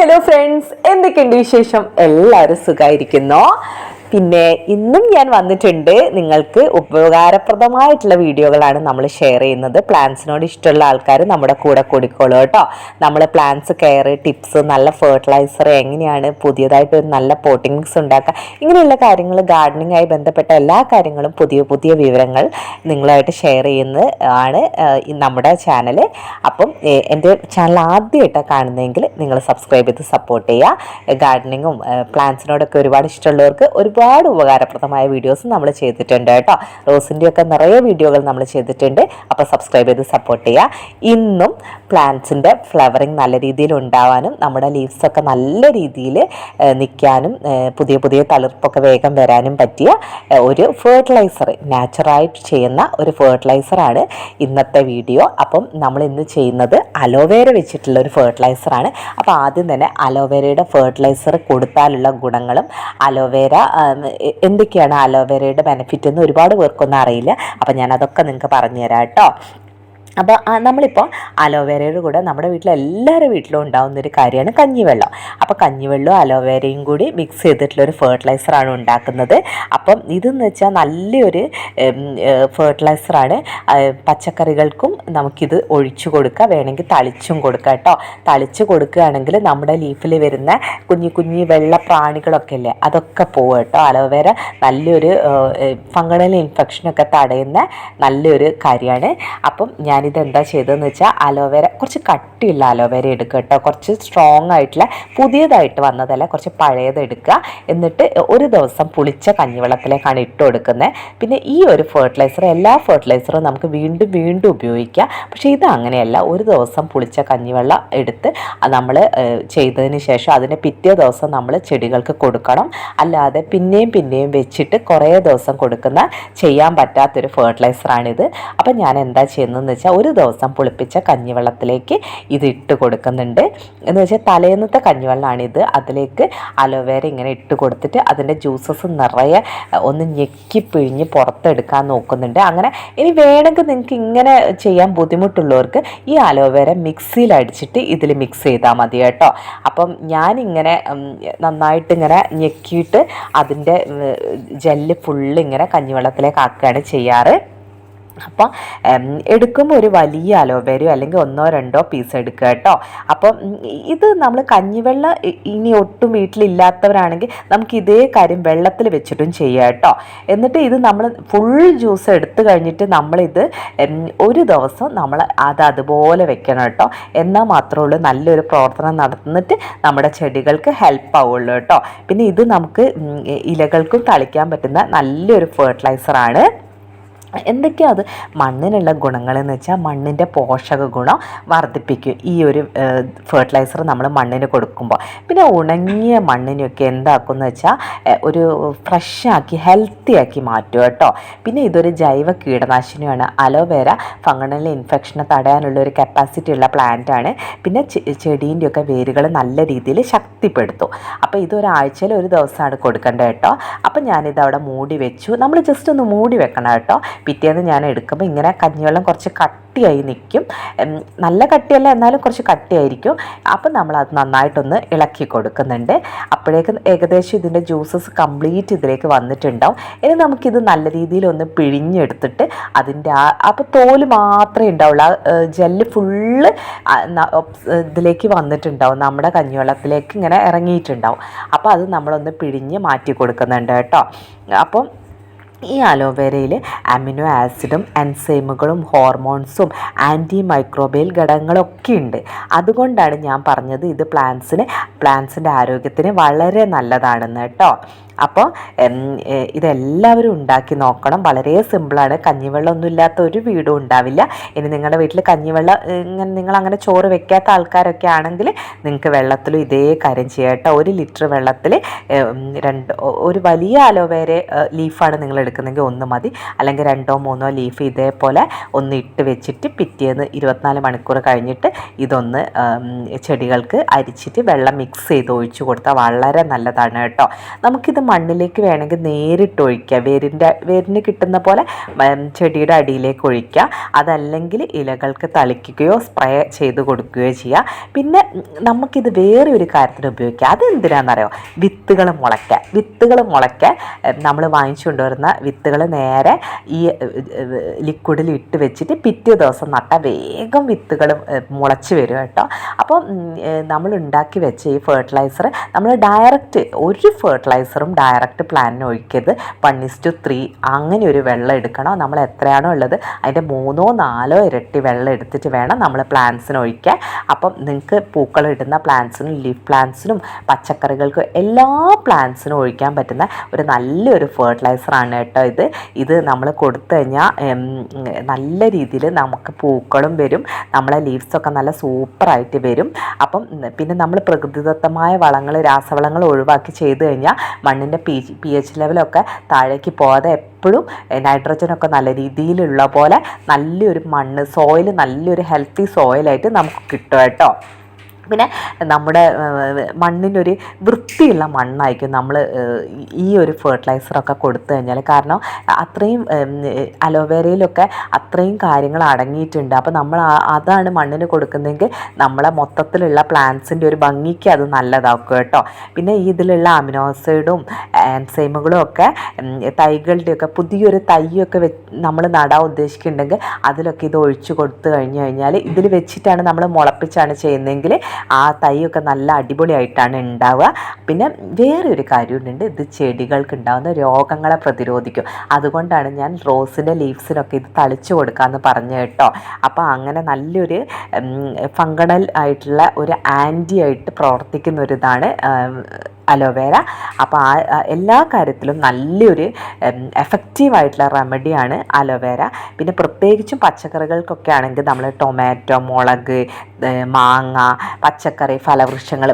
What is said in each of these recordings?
Hello friends എന്തൊക്കെയുണ്ട് വിശേഷം? എല്ലാവരും സുഖമായിരിക്കുന്നോ പിന്നെ ഇന്നും ഞാൻ വന്നിട്ടുണ്ട് നിങ്ങൾക്ക് ഉപകാരപ്രദമായിട്ടുള്ള വീഡിയോകളാണ് നമ്മൾ ഷെയർ ചെയ്യുന്നത്. പ്ലാന്റ്സിനോട് ഇഷ്ടമുള്ള ആൾക്കാർ നമ്മുടെ കൂടെ കൂടിക്കോളൂ കേട്ടോ. നമ്മൾ പ്ലാന്റ്സ് കെയർ ടിപ്സ് നല്ല ഫെർട്ടിലൈസർ എങ്ങനെയാണ് പുതിയതായിട്ട് ഒരു നല്ല പോട്ടിംഗ് മിക്സ് ഉണ്ടാക്കുക ഇങ്ങനെയുള്ള കാര്യങ്ങൾ ഗാർഡനിങ്ങായി ബന്ധപ്പെട്ട എല്ലാ കാര്യങ്ങളും പുതിയ പുതിയ വിവരങ്ങൾ നിങ്ങളായിട്ട് ഷെയർ ചെയ്യുന്നത് ആണ് നമ്മുടെ ചാനൽ അപ്പം എന്റെ ചാനൽ ആദ്യമായിട്ടാണ് കാണുന്നതെങ്കിൽ നിങ്ങൾ സബ്സ്ക്രൈബ് ചെയ്ത് സപ്പോർട്ട് ചെയ്യുക. ഗാർഡനിങ്ങും പ്ലാന്റ്സിനോടൊക്കെ ഒരുപാട് ഇഷ്ടമുള്ളവർക്ക് ഒരുപാട് ഉപകാരപ്രദമായ വീഡിയോസ് നമ്മൾ ചെയ്തിട്ടുണ്ട് കേട്ടോ. റോസിന്റെയൊക്കെ നിറയെ വീഡിയോകൾ നമ്മൾ ചെയ്തിട്ടുണ്ട്. അപ്പോൾ സബ്സ്ക്രൈബ് ചെയ്ത് സപ്പോർട്ട് ചെയ്യുക. ഇന്നും പ്ലാന്റ്സിന്റെ ഫ്ലവറിങ് നല്ല രീതിയിൽ ഉണ്ടാവാനും നമ്മുടെ ലീവ്സൊക്കെ നല്ല രീതിയിൽ നിൽക്കാനും പുതിയ പുതിയ തളിർപ്പൊക്കെ വേഗം വരാനും പറ്റിയ ഒരു ഫെർട്ടിലൈസർ നാച്ചുറായിട്ട് ചെയ്യുന്ന ഒരു ഫെർട്ടിലൈസറാണ് ഇന്നത്തെ വീഡിയോ. അപ്പം നമ്മൾ ഇന്ന് ചെയ്യുന്നത് അലോവേര വെച്ചിട്ടുള്ള ഒരു ഫെർട്ടിലൈസറാണ് അപ്പോൾ ആദ്യം തന്നെ അലോവേരയുടെ ഫെർട്ടിലൈസർ കൊടുത്താലുള്ള ഗുണങ്ങളും അലോവേര എന്തൊക്കെയാണ് അലോവേരയുടെ ബെനിഫിറ്റ് എന്ന് ഒരുപാട് പേർക്കൊന്നും അറിയില്ല. അപ്പം ഞാൻ അതൊക്കെ നിങ്ങൾക്ക് പറഞ്ഞുതരാം കേട്ടോ. അപ്പോൾ നമ്മളിപ്പോൾ അലോവേരയുടെ കൂടെ നമ്മുടെ വീട്ടിൽ എല്ലാവരുടെ വീട്ടിലും ഉണ്ടാകുന്ന ഒരു കാര്യമാണ് കഞ്ഞിവെള്ളം. അപ്പോൾ കഞ്ഞിവെള്ളവും അലോവേരയും കൂടി മിക്സ് ചെയ്തിട്ടുള്ള ഒരു ഫെർട്ടിലൈസറാണ് ഉണ്ടാക്കുന്നത്. അപ്പം ഇതെന്ന് വെച്ചാൽ നല്ലൊരു ഫെർട്ടിലൈസറാണ് പച്ചക്കറികൾക്കും നമുക്കിത് ഒഴിച്ചു കൊടുക്കുക വേണമെങ്കിൽ തളിച്ചും കൊടുക്കുക കേട്ടോ. തളിച്ച് കൊടുക്കുകയാണെങ്കിൽ നമ്മുടെ ലീഫിൽ വരുന്ന കുഞ്ഞു കുഞ്ഞു വെള്ള പ്രാണികളൊക്കെ ഇല്ലേ അതൊക്കെ പോകും കേട്ടോ. അലോവേര നല്ലൊരു ഫംഗണൽ ഇൻഫെക്ഷനൊക്കെ തടയുന്ന നല്ലൊരു കാര്യമാണ്. അപ്പം ഞാനിത് എന്താ ചെയ്തതെന്ന് വെച്ചാൽ അലോവേര കുറച്ച് കട്ടിയുള്ള അലോവേര എടുക്കുക കേട്ടോ. കുറച്ച് സ്ട്രോങ് ആയിട്ടുള്ള പുതിയതായിട്ട് വന്നതല്ല കുറച്ച് പഴയത് എടുക്കുക. എന്നിട്ട് ഒരു ദിവസം പുളിച്ച കഞ്ഞിവെള്ളത്തിലേക്കാണ് ഇട്ട് കൊടുക്കുന്നത് പിന്നെ ഈ ഒരു ഫെർട്ടിലൈസർ എല്ലാ ഫെർട്ടിലൈസറും നമുക്ക് വീണ്ടും വീണ്ടും ഉപയോഗിക്കാം. പക്ഷേ ഇത് അങ്ങനെയല്ല. ഒരു ദിവസം പുളിച്ച കഞ്ഞിവെള്ളം എടുത്ത് നമ്മൾ ചെയ്തതിന് ശേഷം അതിന് പിറ്റേ ദിവസം നമ്മൾ ചെടികൾക്ക് കൊടുക്കണം. അല്ലാതെ പിന്നെയും പിന്നെയും വെച്ചിട്ട് കുറേ ദിവസം കൊടുക്കുന്ന ചെയ്യാൻ പറ്റാത്തൊരു ഫെർട്ടിലൈസറാണിത് അപ്പം ഞാൻ എന്താ ചെയ്യുന്നതെന്ന് വെച്ചാൽ ഒരു ദിവസം പുളിപ്പിച്ച കഞ്ഞിവെള്ളത്തിലേക്ക് ഇത് ഇട്ട് കൊടുക്കുന്നുണ്ട്. എന്ന് വെച്ചാൽ തലേന്നത്തെ കഞ്ഞിവെള്ളമാണിത് അതിലേക്ക് അലോവേര ഇങ്ങനെ ഇട്ട് കൊടുത്തിട്ട് അതിന്റെ ജ്യൂസസ് നിറയെ ഒന്ന് ഞെക്കി പിഴിഞ്ഞ് പുറത്തെടുക്കാൻ നോക്കുന്നുണ്ട്. അങ്ങനെ ഇനി വേണമെങ്കിൽ നിങ്ങൾക്ക് ഇങ്ങനെ ചെയ്യാൻ ബുദ്ധിമുട്ടുള്ളവർക്ക് ഈ അലോവേര മിക്സിയിൽ അടിച്ചിട്ട് ഇതിൽ മിക്സ് ചെയ്താൽ മതി കേട്ടോ. അപ്പം ഞാനിങ്ങനെ നന്നായിട്ട് ഇങ്ങനെ ഞെക്കിയിട്ട് അതിന്റെ ജെല്ല് ഫുള്ള് ഇങ്ങനെ കഞ്ഞിവെള്ളത്തിലേക്ക് ആക്കുകയാണ് ചെയ്യാറ്. അപ്പം ഉം, എടുക്കുമ്പോൾ ഒരു വലിയ അലോവേരയോ അല്ലെങ്കിൽ ഒന്നോ രണ്ടോ പീസ് എടുക്കുക കേട്ടോ. അപ്പം ഇത് നമ്മൾ കഞ്ഞിവെള്ളം ഇനി ഒട്ടും വീട്ടിലില്ലാത്തവരാണെങ്കിൽ നമുക്ക് ഇതേ കാര്യം വെള്ളത്തിൽ വെച്ചിട്ടും ചെയ്യാം കേട്ടോ. എന്നിട്ട് ഇത് നമ്മൾ ഫുൾ ജ്യൂസ് എടുത്തു കഴിഞ്ഞിട്ട് നമ്മളിത് ഒരു ദിവസം നമ്മൾ അത് അതുപോലെ വെക്കണം കേട്ടോ. എന്നാൽ മാത്രമേ ഉള്ളൂ നല്ലൊരു പ്രവർത്തനം നടന്നിട്ട് നമ്മുടെ ചെടികൾക്ക് ഹെൽപ്പ് ആവുള്ളൂ കേട്ടോ. പിന്നെ ഇത് നമുക്ക് ഇലകൾക്കും തളിക്കാൻ പറ്റുന്ന നല്ലൊരു ഫെർട്ടിലൈസറാണ് എന്തൊക്കെയാണ് അത്? മണ്ണിനുള്ള ഗുണങ്ങളെന്ന് വെച്ചാൽ മണ്ണിന്റെ പോഷക ഗുണം വർദ്ധിപ്പിക്കും. ഈ ഒരു ഫെർട്ടിലൈസർ നമ്മൾ മണ്ണിന് കൊടുക്കുമ്പോൾ പിന്നെ ഉണങ്ങിയ മണ്ണിനെയൊക്കെ എന്താക്കുമെന്ന് വെച്ചാൽ ഒരു ഫ്രഷാക്കി ഹെൽത്തി ആക്കി മാറ്റും കേട്ടോ. പിന്നെ ഇതൊരു ജൈവ കീടനാശിനിയാണ്. അലോവേര ഫംഗണൽ ഇൻഫെക്ഷനെ തടയാനുള്ള ഒരു കപ്പാസിറ്റി ഉള്ള പ്ലാന്റ് ആണ്. പിന്നെ ചെടീന്റെയൊക്കെ വേരുകൾ നല്ല രീതിയിൽ ശക്തിപ്പെടുത്തും. അപ്പോൾ ഇതൊരാഴ്ചയിൽ ഒരു ദിവസമാണ് കൊടുക്കേണ്ടത് കേട്ടോ. അപ്പോൾ ഞാനിത് അവിടെ മൂടി വെച്ചു. നമ്മൾ ജസ്റ്റ് ഒന്ന് മൂടി വെക്കണം കേട്ടോ. പിറ്റേന്ന് ഞാൻ എടുക്കുമ്പോൾ ഇങ്ങനെ കഞ്ഞിവെള്ളം കുറച്ച് കട്ടിയായി നിൽക്കും. നല്ല കട്ടിയല്ല എന്നാലും കുറച്ച് കട്ടിയായിരിക്കും. അപ്പം നമ്മൾ അത് നന്നായിട്ടൊന്ന് ഇളക്കി കൊടുക്കുന്നുണ്ട്. അപ്പോഴേക്കും ഏകദേശം ഇതിന്റെ ജ്യൂസസ് കംപ്ലീറ്റ് ഇതിലേക്ക് വന്നിട്ടുണ്ടാവും. ഇനി നമുക്കിത് നല്ല രീതിയിൽ ഒന്ന് പിഴിഞ്ഞെടുത്തിട്ട് അതിന്റെ ആ അപ്പോൾ തോൽ മാത്രമേ ഉണ്ടാവുള്ളൂ. ആ ജെല്ല് ഫുള്ള് ഇതിലേക്ക് വന്നിട്ടുണ്ടാവും. നമ്മുടെ കഞ്ഞിവെള്ളത്തിലേക്ക് ഇങ്ങനെ ഇറങ്ങിയിട്ടുണ്ടാവും. അപ്പോൾ അത് നമ്മളൊന്ന് പിഴിഞ്ഞ് മാറ്റി കൊടുക്കുന്നുണ്ട് കേട്ടോ. അപ്പം ഈ അലോവേരയിൽ അമിനോ ആസിഡും എൻസൈമുകളും ഹോർമോൺസും ആന്റി മൈക്രോബിയൽ ഘടകങ്ങളൊക്കെ ഉണ്ട്. അതുകൊണ്ടാണ് ഞാൻ പറഞ്ഞത് ഇത് പ്ലാന്റ്സിന് പ്ലാന്റ്സിന്റെ ആരോഗ്യത്തിന് വളരെ നല്ലതാണെന്ന് കേട്ടോ. അപ്പോൾ ഇതെല്ലാവരും ഉണ്ടാക്കി നോക്കണം. വളരെ സിമ്പിളാണ്. കഞ്ഞിവെള്ളം ഒന്നും ഇല്ലാത്ത ഒരു വീടും ഉണ്ടാവില്ല. ഇനി നിങ്ങളുടെ വീട്ടിൽ കഞ്ഞിവെള്ളം ഇങ്ങനെ നിങ്ങൾ അങ്ങനെ ചോറ് വെക്കാത്ത ആൾക്കാരൊക്കെ ആണെങ്കിൽ നിങ്ങൾക്ക് വെള്ളത്തിലും ഇതേ കാര്യം ചെയ്യാം കേട്ടോ. ഒരു ലിറ്റർ വെള്ളത്തിൽ രണ്ട് ഒരു വലിയ അലോവേര ലീഫാണ് നിങ്ങൾ എടുക്കുന്നതെങ്കിൽ ഒന്ന് മതി. അല്ലെങ്കിൽ രണ്ടോ മൂന്നോ ലീഫ് ഇതേപോലെ ഒന്ന് ഇട്ട് വെച്ചിട്ട് പിറ്റേന്ന് ഇരുപത്തിനാല് മണിക്കൂർ കഴിഞ്ഞിട്ട് ഇതൊന്ന് ചെടികൾക്ക് അരിച്ചിട്ട് വെള്ളം മിക്സ് ചെയ്ത് ഒഴിച്ചു കൊടുത്താൽ വളരെ നല്ലതാണ് കേട്ടോ. നമുക്കിത് മണ്ണിലേക്ക് വേണമെങ്കിൽ നേരിട്ട് ഒഴിക്കുക. വേരിന്റെ വേരിന് കിട്ടുന്ന പോലെ ചെടിയുടെ അടിയിലേക്ക് ഒഴിക്കുക. അതല്ലെങ്കിൽ ഇലകൾക്ക് തളിക്കുകയോ സ്പ്രേ ചെയ്ത് കൊടുക്കുകയോ ചെയ്യുക. പിന്നെ നമുക്കിത് വേറെ ഒരു കാര്യത്തിന് ഉപയോഗിക്കുക അതെന്തിനാണെന്നറിയോ? വിത്തുകൾ മുളയ്ക്കാൻ വിത്തുകൾ മുളയ്ക്കാൻ നമ്മൾ വാങ്ങിച്ചു കൊണ്ടുവരുന്ന വിത്തുകൾ നേരെ ഈ ലിക്വിഡിൽ ഇട്ട് വെച്ചിട്ട് പിറ്റേ ദിവസം നട്ടാൽ വേഗം വിത്തുകൾ മുളച്ച് വരും കേട്ടോ. അപ്പോൾ നമ്മൾ ഉണ്ടാക്കി വെച്ച ഈ ഫെർട്ടിലൈസർ നമ്മൾ ഡയറക്റ്റ് ഒരു ഫെർട്ടിലൈസറും ഡയറക്റ്റ് പ്ലാനിന് ഒഴിക്കരുത്. വൺ ഇസ് ടു ത്രീ അങ്ങനെ ഒരു വെള്ളം എടുക്കണം? നമ്മൾ എത്രയാണോ ഉള്ളത്? അതിന്റെ മൂന്നോ നാലോ ഇരട്ടി വെള്ളം എടുത്തിട്ട് വേണം നമ്മൾ പ്ലാന്റ്സിന് ഒഴിക്കാൻ. അപ്പം നിങ്ങൾക്ക് പൂക്കൾ ഇടുന്ന പ്ലാന്റ്സിനും ലീഫ് പ്ലാന്റ്സിനും പച്ചക്കറികൾക്കും എല്ലാ പ്ലാന്റ്സിനും ഒഴിക്കാൻ പറ്റുന്ന ഒരു നല്ലൊരു ഫെർട്ടിലൈസറാണ് കേട്ടോ ഇത്. ഇത് നമ്മൾ കൊടുത്തു കഴിഞ്ഞാൽ നല്ല രീതിയിൽ നമുക്ക് പൂക്കളും വരും. നമ്മളെ ലീവ്സൊക്കെ നല്ല സൂപ്പറായിട്ട് വരും. അപ്പം പിന്നെ നമ്മൾ പ്രകൃതിദത്തമായ വളങ്ങൾ രാസവളങ്ങൾ ഒഴിവാക്കി ചെയ്തു കഴിഞ്ഞാൽ മണ്ണിന്റെ പി പി എച്ച് ലെവലൊക്കെ താഴേക്ക് പോകാതെ എപ്പോഴും നൈട്രജനൊക്കെ നല്ല രീതിയിലുള്ള പോലെ നല്ലൊരു മണ്ണ് സോയിൽ നല്ലൊരു ഹെൽത്തി സോയിലായിട്ട് നമുക്ക് കിട്ടും കേട്ടോ. പിന്നെ നമ്മുടെ മണ്ണിനൊരു വൃത്തിയുള്ള മണ്ണായിരിക്കും നമ്മൾ ഈ ഒരു ഫെർട്ടിലൈസറൊക്കെ കൊടുത്തു കഴിഞ്ഞാൽ കാരണം അത്രയും അലോവേരയിലൊക്കെ അത്രയും കാര്യങ്ങൾ അടങ്ങിയിട്ടുണ്ട്. അപ്പോൾ നമ്മൾ അതാണ് മണ്ണിന് കൊടുക്കുന്നതെങ്കിൽ നമ്മളെ മൊത്തത്തിലുള്ള പ്ലാന്റ്സിന്റെ ഒരു ഭംഗിക്ക് അത് നല്ലതാക്കും കേട്ടോ. പിന്നെ ഇതിലുള്ള അമിനോസൈഡും ആൻസൈമുകളും ഒക്കെ തൈകളുടെയൊക്കെ പുതിയൊരു തൈയൊക്കെ വെ നമ്മൾ നടാൻ ഉദ്ദേശിക്കുന്നുണ്ടെങ്കിൽ അതിലൊക്കെ ഇത് ഒഴിച്ചു കൊടുത്തു കഴിഞ്ഞു കഴിഞ്ഞാൽ ഇതിൽ വെച്ചിട്ടാണ് നമ്മൾ മുളപ്പിച്ചാണ് ചെയ്യുന്നതെങ്കിൽ ആ തൈയൊക്കെ നല്ല അടിപൊളിയായിട്ടാണ് ഉണ്ടാവുക പിന്നെ വേറെ ഒരു കാര്യമുണ്ട്. ഇത് ചെടികൾക്ക് ഉണ്ടാകുന്ന രോഗങ്ങളെ പ്രതിരോധിക്കും. അതുകൊണ്ടാണ് ഞാൻ റോസിന്റെ ലീവ്സിനൊക്കെ ഇത് തളിച്ചു കൊടുക്കാമെന്ന് പറഞ്ഞു കേട്ടോ. അപ്പോൾ അങ്ങനെ നല്ലൊരു ഫങ്കണൽ ആയിട്ടുള്ള ഒരു ആന്റി ആയിട്ട് പ്രവർത്തിക്കുന്ന ഒരു ഇതാണ് അലോവേര. അപ്പോൾ ആ എല്ലാ കാര്യത്തിലും നല്ലൊരു എഫക്റ്റീവായിട്ടുള്ള റെമഡിയാണ് അലോവേര. പിന്നെ പ്രത്യേകിച്ചും പച്ചക്കറികൾക്കൊക്കെ ആണെങ്കിൽ നമ്മൾ ടൊമാറ്റോ മുളക് മാങ്ങ പച്ചക്കറി ഫലവൃക്ഷങ്ങൾ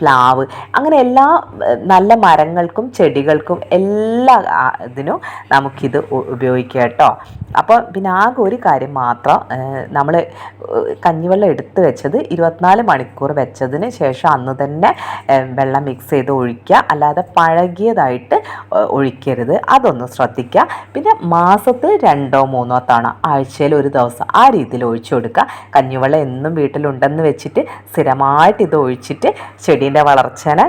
പ്ലാവ് അങ്ങനെ എല്ലാ നല്ല മരങ്ങൾക്കും ചെടികൾക്കും എല്ലാ ഇതിനും നമുക്കിത് ഉപയോഗിക്കാം കേട്ടോ. അപ്പോൾ പിന്നെ ആകെ ഒരു കാര്യം മാത്രം നമ്മൾ കഞ്ഞിവെള്ളം എടുത്ത് വെച്ചത് ഇരുപത്തിനാല് മണിക്കൂർ വെച്ചതിന് ശേഷം അന്ന് തന്നെ വെള്ളം മിക്സ് ചെയ്ത് ഒഴിക്കുക. അല്ലാതെ പഴകിയതായിട്ട് ഒഴിക്കരുത്. അതൊന്ന് ശ്രദ്ധിക്കുക. പിന്നെ മാസത്തിൽ രണ്ടോ മൂന്നോ തവണ ആഴ്ചയിൽ ഒരു ദിവസം ആ രീതിയിൽ ഒഴിച്ചു കൊടുക്കുക. കഞ്ഞിവെള്ളം എന്നും വീട്ടിലുണ്ടെന്ന് വെച്ചിട്ട് സ്ഥിരമായിട്ട് ഇത് ഒഴിച്ചിട്ട് ചെടീന്റെ വളർച്ചനെ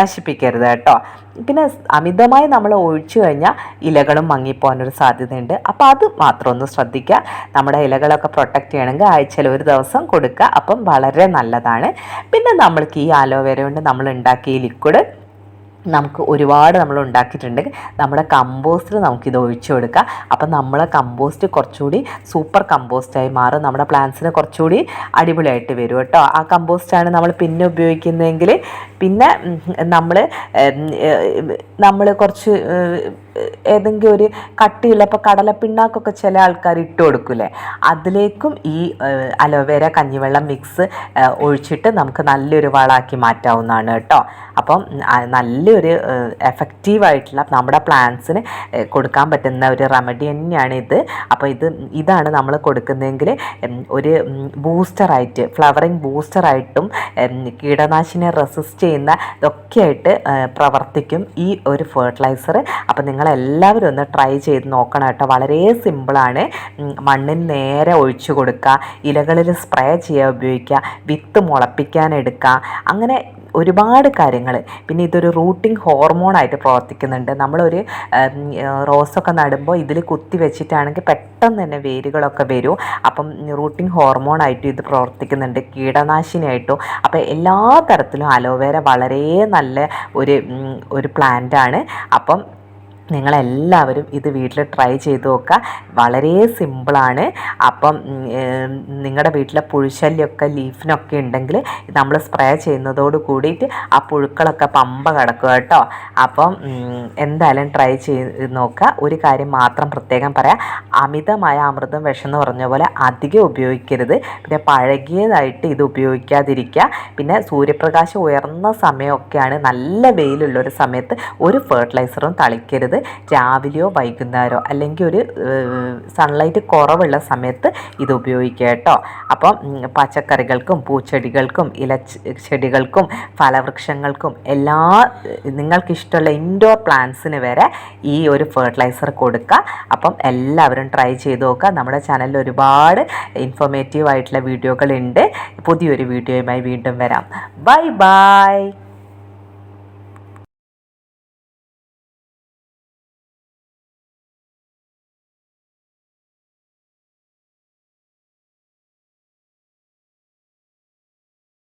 നശിപ്പിക്കരുത് കേട്ടോ. പിന്നെ അമിതമായി നമ്മൾ ഒഴിച്ചു കഴിഞ്ഞാൽ ഇലകളും മങ്ങിപ്പോകാനൊരു സാധ്യതയുണ്ട്. അപ്പോൾ അത് മാത്രം ഒന്ന് ശ്രദ്ധിക്കുക. നമ്മുടെ ഇലകളൊക്കെ പ്രൊട്ടക്റ്റ് ചെയ്യണമെങ്കിൽ ആഴ്ചയിൽ ഒരു ദിവസം കൊടുക്കുക. അപ്പം വളരെ നല്ലതാണ്. പിന്നെ നമ്മൾക്ക് ഈ ആലോവേര കൊണ്ട് നമ്മൾ ഉണ്ടാക്കിയ ലിക്വിഡ് നമുക്ക് ഒരുപാട് നമ്മൾ ഉണ്ടാക്കിയിട്ടുണ്ട്. നമ്മുടെ കമ്പോസ്റ്റിൽ നമുക്കിത് ഒഴിച്ചു കൊടുക്കാം. അപ്പം നമ്മളെ കമ്പോസ്റ്റ് കുറച്ചുകൂടി സൂപ്പർ കമ്പോസ്റ്റായി മാറും. നമ്മുടെ പ്ലാന്റ്സിന് കുറച്ചുകൂടി അടിപൊളിയായിട്ട് വരും കേട്ടോ. ആ കമ്പോസ്റ്റാണ് നമ്മൾ പിന്നെ ഉപയോഗിക്കുന്നതെങ്കിൽ പിന്നെ നമ്മൾ നമ്മൾ കുറച്ച് ഏതെങ്കിലും ഒരു കട്ടിയുള്ള ഇപ്പോൾ കടലപ്പിണ്ണാക്കൊക്കെ ചില ആൾക്കാർ ഇട്ട് കൊടുക്കൂലേ അതിലേക്കും ഈ അലോവേര കഞ്ഞിവെള്ളം മിക്സ് ഒഴിച്ചിട്ട് നമുക്ക് നല്ലൊരു വളമാക്കി മാറ്റാവുന്നതാണ് കേട്ടോ. അപ്പം നല്ലൊരു എഫക്റ്റീവായിട്ടുള്ള നമ്മുടെ പ്ലാന്റ്സിന് കൊടുക്കാൻ പറ്റുന്ന ഒരു റെമഡി തന്നെയാണ് ഇത് അപ്പോൾ ഇത് ഇതാണ് നമ്മൾ കൊടുക്കുന്നതെങ്കിൽ ഒരു ബൂസ്റ്ററായിട്ട് ഫ്ലവറിങ് ബൂസ്റ്ററായിട്ടും കീടനാശിനെ റെസിസ്റ്റ് ചെയ്യുന്ന ഇതൊക്കെയായിട്ട് പ്രവർത്തിക്കും ഈ ഒരു ഫെർട്ടിലൈസർ അപ്പോൾ നിങ്ങളെല്ലാവരും ഒന്ന് ട്രൈ ചെയ്ത് നോക്കണം കേട്ടോ. വളരെ സിമ്പിളാണ് മണ്ണിൽ നേരെ ഒഴിച്ചു കൊടുക്കുക ഇലകളിൽ സ്പ്രേ ചെയ്യാൻ ഉപയോഗിക്കുക വിത്ത് മുളപ്പിക്കാൻ എടുക്കുക. അങ്ങനെ ഒരുപാട് കാര്യങ്ങൾ പിന്നെ ഇതൊരു റൂട്ടിംഗ് ഹോർമോണായിട്ട് പ്രവർത്തിക്കുന്നുണ്ട്. നമ്മളൊരു റോസൊക്കെ നടുമ്പോൾ ഇതിൽ കുത്തി വെച്ചിട്ടാണെങ്കിൽ പെട്ടെന്ന് തന്നെ വേരുകളൊക്കെ വരും. അപ്പം റൂട്ടിംഗ് ഹോർമോണായിട്ടും ഇത് പ്രവർത്തിക്കുന്നുണ്ട്. കീടനാശിനിയായിട്ടും. അപ്പോൾ എല്ലാ തരത്തിലും അലോവേര വളരെ നല്ല ഒരു ഒരു പ്ലാന്റാണ് അപ്പം നിങ്ങളെല്ലാവരും ഇത് വീട്ടിൽ ട്രൈ ചെയ്ത് നോക്കുക. വളരെ സിമ്പിളാണ് അപ്പം നിങ്ങളുടെ വീട്ടിലെ പുഴുശല്യമൊക്കെ ലീഫിനൊക്കെ ഉണ്ടെങ്കിൽ നമ്മൾ സ്പ്രേ ചെയ്യുന്നതോട് കൂടിയിട്ട് ആ പുഴുക്കളൊക്കെ പമ്പ കിടക്കുക കേട്ടോ. അപ്പം എന്തായാലും ട്രൈ ചെയ്ത് നോക്കുക. ഒരു കാര്യം മാത്രം പ്രത്യേകം പറയാം. അമിതമായ അമൃതം വിഷം എന്ന് പറഞ്ഞ പോലെ അധികം ഉപയോഗിക്കരുത്. പിന്നെ പഴകിയതായിട്ട് ഇത് ഉപയോഗിക്കാതിരിക്കുക. പിന്നെ സൂര്യപ്രകാശം ഉയർന്ന സമയമൊക്കെയാണ് നല്ല വെയിലുള്ള ഒരു സമയത്ത് ഒരു ഫെർട്ടിലൈസറും തളിക്കരുത്. രാവിലെയോ വൈകുന്നേരമോ അല്ലെങ്കിൽ ഒരു സൺലൈറ്റ് കുറവുള്ള സമയത്ത് ഇത് ഉപയോഗിക്കുക കേട്ടോ. അപ്പം പച്ചക്കറികൾക്കും പൂച്ചെടികൾക്കും ഇല ചെടികൾക്കും ഫലവൃക്ഷങ്ങൾക്കും എല്ലാ നിങ്ങൾക്കിഷ്ടമുള്ള ഇൻഡോർ പ്ലാന്റ്സിന് വരെ ഈ ഒരു ഫെർട്ടിലൈസർ കൊടുക്കുക. അപ്പം എല്ലാവരും ട്രൈ ചെയ്ത് നോക്കുക. നമ്മുടെ ചാനലിൽ ഒരുപാട് ഇൻഫോർമേറ്റീവ് ആയിട്ടുള്ള വീഡിയോകളുണ്ട്. പുതിയൊരു വീഡിയോയുമായി വീണ്ടും വരാം. Bye bye